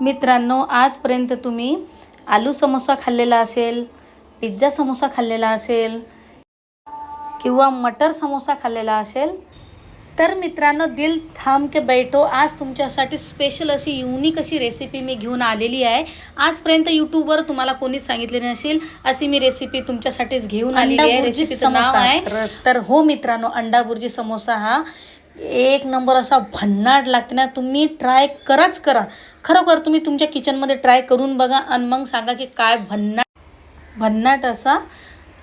मित्रांनो आजपर्यंत तुम्ही आलू समोसा खाल्लेला असेल पिझ्झा समोसा खाल्लेला असेल किंवा मटर समोसा खाल्लेला असेल तर मित्रांनो दिल थांब के बैठो. आज तुमच्यासाठी स्पेशल अशी युनिक अशी रेसिपी मी घेऊन आलेली आहे. आजपर्यंत यूट्यूबवर तुम्हाला कोणीच सांगितले नसेल अशी मी रेसिपी तुमच्यासाठीच घेऊन आलेली आहे. रेसिपीचं नाव समोसा. आहे. तर हो मित्रांनो अंडा बुर्जी समोसा हा. एक नंबर असा भन्नाट लागते ना तुम्ही ट्राय कराच करा. खरोखर तुम्ही तुमच्या किचनमध्ये ट्राय करून बघा आणि मग सांगा की काय भन्नाट. भन्नाट असा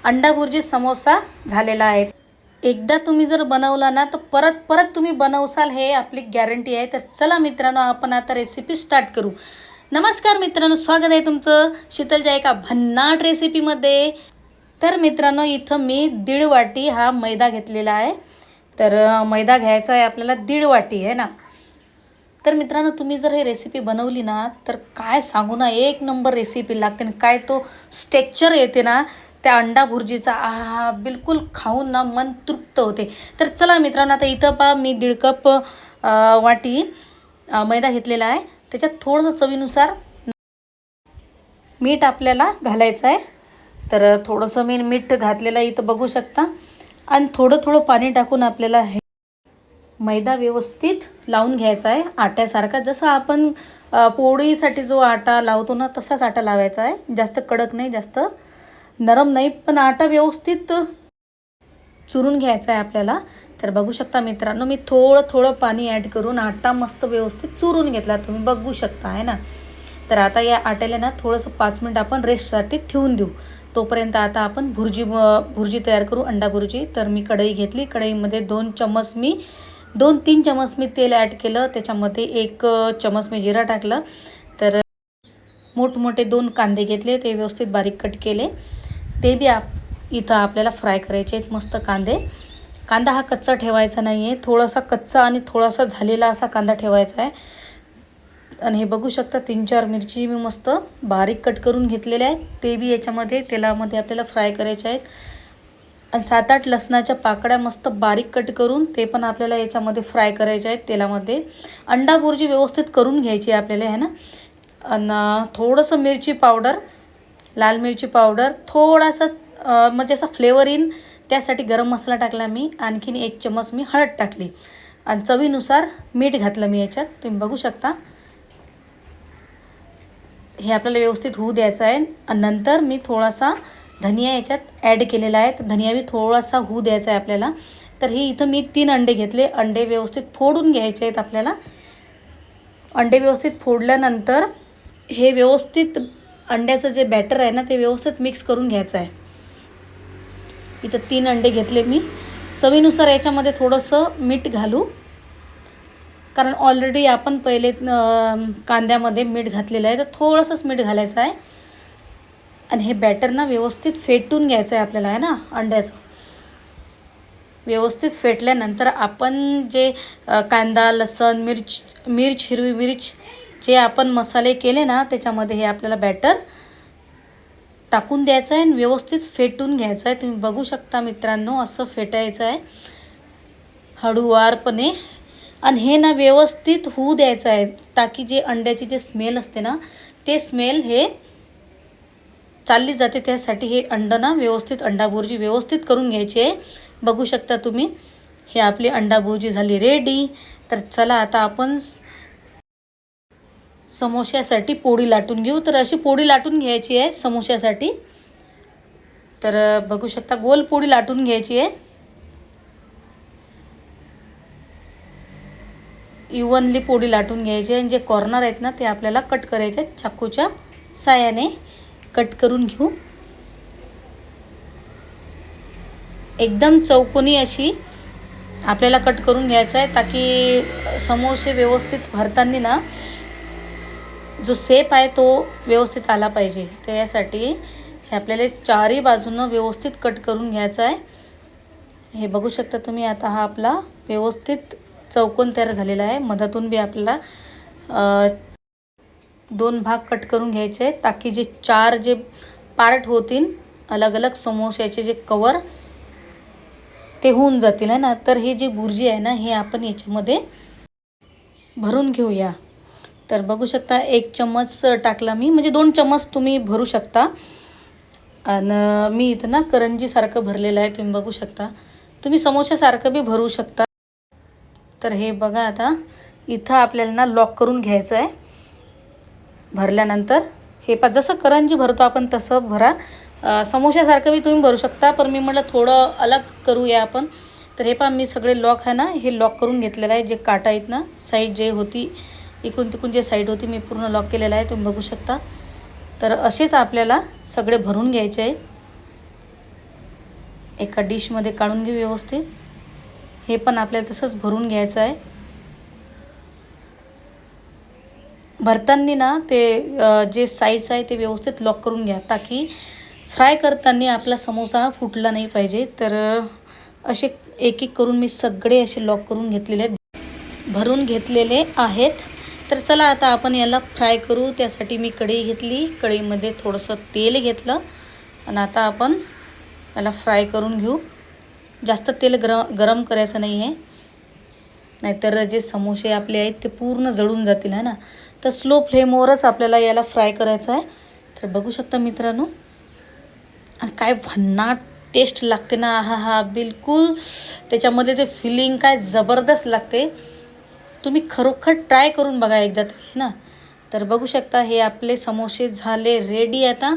अंडा समोसा झालेला आहे. एकदा तुम्ही जर बनवला ना तर परत परत तुम्ही बनवसाल हे आपली गॅरंटी आहे. तर चला मित्रांनो आपण आता रेसिपी स्टार्ट करू. नमस्कार मित्रांनो स्वागत आहे तुमचं शीतलच्या एका भन्नाट रेसिपीमध्ये तर मित्रांनो इथं मी दीड वाटी हा मैदा घेतलेला आहे. तर मैदा घ्यायचा आहे आपल्याला दीड वाटी आहे ना? तर मित्रांनो तुम्ही जर हे रेसिपी बनवली ना तर काय सांगू ना एक नंबर रेसिपी लागते आणि काय तो स्टेक्चर येते ना त्या अंडा भुर्जीचा आहा बिलकुल खाऊन ना मन तृप्त होते. तर चला मित्रांनो आता इथं पा मी दीड कप वाटी मैदा घेतलेला आहे. त्याच्यात थोडंसं चवीनुसार मीठ आपल्याला घालायचं आहे. तर थोडंसं मी मीठ घातलेलं आहे इथं बघू शकता. आणि थोडं थोडं पाणी टाकून आपल्याला हे मैदा व्यवस्थित लावून घ्यायचा आहे. आट्यासारखा जसं आपण पोळीसाठी जो आटा लावतो ना तसाच आटा लावायचा आहे. जास्त कडक नाही जास्त नरम नाही पण आटा व्यवस्थित चुरून घ्यायचा आहे आपल्याला. तर बघू शकता मित्रांनो मी थोडं थोडं पाणी ॲड करून आटा मस्त व्यवस्थित चुरून घेतला. तुम्ही बघू शकता आहे ना? तर आता या आट्याला ना थोडंसं पाच मिनटं आपण रेस्टसाठी ठेवून देऊ. तोपर्यंत आता आपण भुर्जी भुर्जी तयार करू अंडा भुर्जी. तर मी कढई घेतली. कढईमध्ये दोन चम्मच मी दोन तीन चम्मच मी तेल ॲड केलं. त्याच्यामध्ये एक चमच चम्मच मी जिरा टाकलं. तर मोठमोठे दोन कांदे घेतले. ते व्यवस्थित बारीक कट केले. ते बी आप इथं आपल्याला फ्राय करायचे आहेत. मस्त कांदे. कांदा हा कच्चा ठेवायचा नाही आहे थोडासा कच्चा आणि थोडासा झालेला असा कांदा ठेवायचा आहे. आणि हे बघू शकता तीन चार मिरची मी मस्त बारीक कट करून घेतलेल्या आहेत. ते बी याच्यामध्ये तेलामध्ये आपल्याला फ्राय करायचे आहेत. आणि सात आठ लसणाच्या पाकड्या मस्त बारीक कट करून ते पण आपल्याला याच्यामध्ये फ्राय करायचे आहेत तेलामध्ये. अंडा बुर्जी व्यवस्थित करून घ्यायची आहे आपल्याला ह्या ना? आणि थोडंसं मिरची पावडर लाल मिरची पावडर थोडासा म्हणजे असा फ्लेवर येईन त्यासाठी गरम मसाला टाकला मी आणखीन एक चमच मी हळद टाकली. आणि चवीनुसार मीठ घातलं मी याच्यात तुम्ही बघू शकता. हे आपल्याला व्यवस्थित होऊ द्यायचं आहे. आणि नंतर मी थोडासा धनिया याच्यात ॲड केलेला आहे. तर धनिया बी थोडासा होऊ द्यायचा आहे आपल्याला. तर हे इथं मी तीन अंडे घेतले. अंडे व्यवस्थित फोडून घ्यायचे आहेत आपल्याला. अंडे व्यवस्थित फोडल्यानंतर हे व्यवस्थित अंड्याचं जे बॅटर आहे ना ते व्यवस्थित मिक्स करून घ्यायचं आहे. इथं तीन अंडे घेतले मी. चवीनुसार याच्यामध्ये थोडंसं मीठ घालू. कारण ऑलरेडी आपण पहिले कांद्यामध्ये मीठ घातलेलं आहे. तर थोडंसंच मीठ घालायचं आहे. आणि हे बॅटर ना व्यवस्थित फेटून घ्यायचं आहे आपल्याला आहे ना अंड्याचं. व्यवस्थित फेटल्यानंतर आपण जे कांदा लसण मिर्च मिर्च हिरवी मिर्च जे आपण मसाले केले ना त्याच्यामध्ये हे आपल्याला बॅटर टाकून द्यायचं आहे आणि व्यवस्थित फेटून घ्यायचं आहे. तुम्ही बघू शकता मित्रांनो असं फेटायचं आहे. हळूवारपणे आणि हे ना व्यवस्थित होऊ द्यायचं आहे. ताकी जे अंड्याची जे स्मेल असते ना ते स्मेल हे चालली जाते. त्यासाठी हे अंडं ना व्यवस्थित अंडाभुर्जी व्यवस्थित करून घ्यायची. आहे बघू शकता तुम्ही हे आपली अंडाभुर्जी झाली रेडी तर चला आता आपण समोश्यासाठी पोळी लाटून घेऊ. तर अशी पोळी लाटून घ्यायची आहे समोश्यासाठी. तर बघू शकता गोल पोळी लाटून घ्यायची आहे. इवनली पोळी लाटून घ्यायची आहे आणि जे कॉर्नर आहेत ना ते आपल्याला कट करायचे आहेत. चाकूच्या सायाने कट करून घेऊ. एकदम चौकोनी अशी आपल्याला कट करून घ्यायचं आहे ताकी समोसे व्यवस्थित भरताना ना जो सेप आहे तो व्यवस्थित आला पाहिजे. त्यासाठी हे आपल्याला चारही बाजूनं व्यवस्थित कट करून घ्यायचं आहे. हे बघू शकता तुम्ही आता हा आपला व्यवस्थित चौकोन तयार झालेला आहे. मधातून बी आपल्याला दोन भाग कट करून घ्यायचे आहेत. ताकी जे चार जे पार्ट होतील अलग अलग समोश्याचे जे कवर ते होऊन जातील आहे ना? तर हे जे बुर्जी आहे ना हे आपण याच्यामध्ये भरून घेऊया. तर बघू शकता एक चम्मच टाकला मी. म्हणजे दोन चम्मच तुम्ही भरू शकता. आणि मी इथं ना करंजीसारखं भरलेलं आहे तुम्ही बघू शकता. तुम्ही समोशासारखं बी भरू शकता. तर हे बघा आता इथं आपल्याला ना लॉक करून घ्यायचं आहे. भरल्यानंतर हे पा जसं करंजी भरतो आपण तसं भरा. समोशासारखं बी तुम्ही भरू शकता पण मी म्हटलं थोडं अलग करूया आपण. तर हे पहा मी सगळे लॉक आहे ना हे लॉक करून घेतलेलं आहे जे काटा आहेत ना साईड जे होती इकडून तिकडून जे साईड होती मी पूर्ण लॉक केलेलं आहे तुम्ही बघू शकता. तर असेच आपल्याला सगळे भरून घ्यायचे आहेत एका डिशमध्ये काढून घेऊ व्यवस्थित. हे पण आपल्याला तसंच भरून घ्यायचं आहे. भरताना ना ते जे साईड्स आहे ते व्यवस्थित लॉक करून घ्या. ताकी फ्राय करताना आपला समोसा हा फुटला नाही पाहिजे. तर असे एक एक करून मी सगळे असे लॉक करून घेतलेले भरून घेतलेले आहेत. तर चला आता आपण याला फ्राय करू. त्यासाठी मी कढई घेतली. कढईमध्ये थोडंसं तेल घेतलं. आणि आता आपण याला फ्राय करून घेऊ. जास्त तेल गर गरम करायचं नाही आहे नाहीतर जे समोसे आपले आहेत ते पूर्ण जळून जातील है ना? तर स्लो फ्लेमवरच आपल्याला याला फ्राय करायचं आहे. तर बघू शकता मित्रांनो आणि काय भन्नाट टेस्ट लागते ना? हा हा बिलकुल. त्याच्यामध्ये ते फिलिंग काय जबरदस्त लागते. तुम्ही खरोखर ट्राय करून बघा एकदा तरी ना? तर बघू शकता हे आपले समोसे झाले रेडी आता.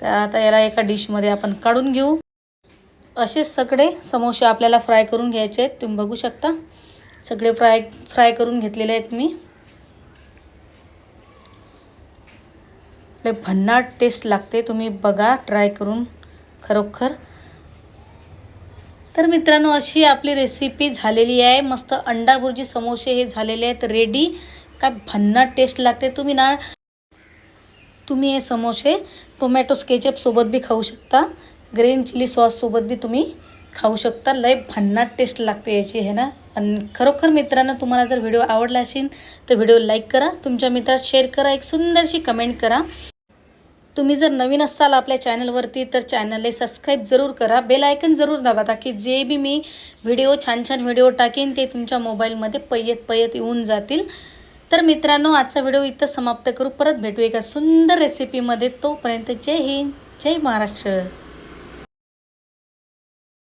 तर आता याला एका डिशमध्ये आपण काढून घेऊ. असे सगळे समोसे आपल्याला फ्राय करून घ्यायचे आहेत. तुम्ही बघू शकता. सगळे फ्राय फ्राय करून घेतलेले आहेत मी. लय भन्नाट टेस्ट लागते. तुम्ही बघा ट्राय करून खरोखर. तर मित्रांनो अशी आपली रेसिपी झालेली आहे. मस्त अंडा भुर्जी समोसे हे झालेले आहेत रेडी काय भन्नाट टेस्ट लागते. तुम्ही ना तुम्ही हे समोसे टोमॅटो स्केचअपसोबत बी खाऊ शकता. ग्रीन चिली सॉससोबत बी तुम्ही खाऊ शकता. लय भन्नाट टेस्ट लागते याची आहे ना? आणि खरोखर मित्रांनो तुम्हाला जर व्हिडिओ आवडला असेल तर व्हिडिओ लाईक करा. तुमच्या मित्रात शेअर करा. एक सुंदरशी कमेंट करा. तुम्ही जर नवीन असाल आपल्या चॅनलवरती तर चॅनलला सबस्क्राईब जरूर करा. बेल आयकन जरूर दाबा ताकी जे बी मी व्हिडिओ छान छान व्हिडिओ टाकेन ते तुमच्या मोबाईलमध्ये पयत पयत येऊन जातील. तर मित्रांनो आजचा व्हिडिओ इथं समाप्त करू. परत भेटू एका सुंदर रेसिपीमध्ये तोपर्यंत जय हिंद जय महाराष्ट्र.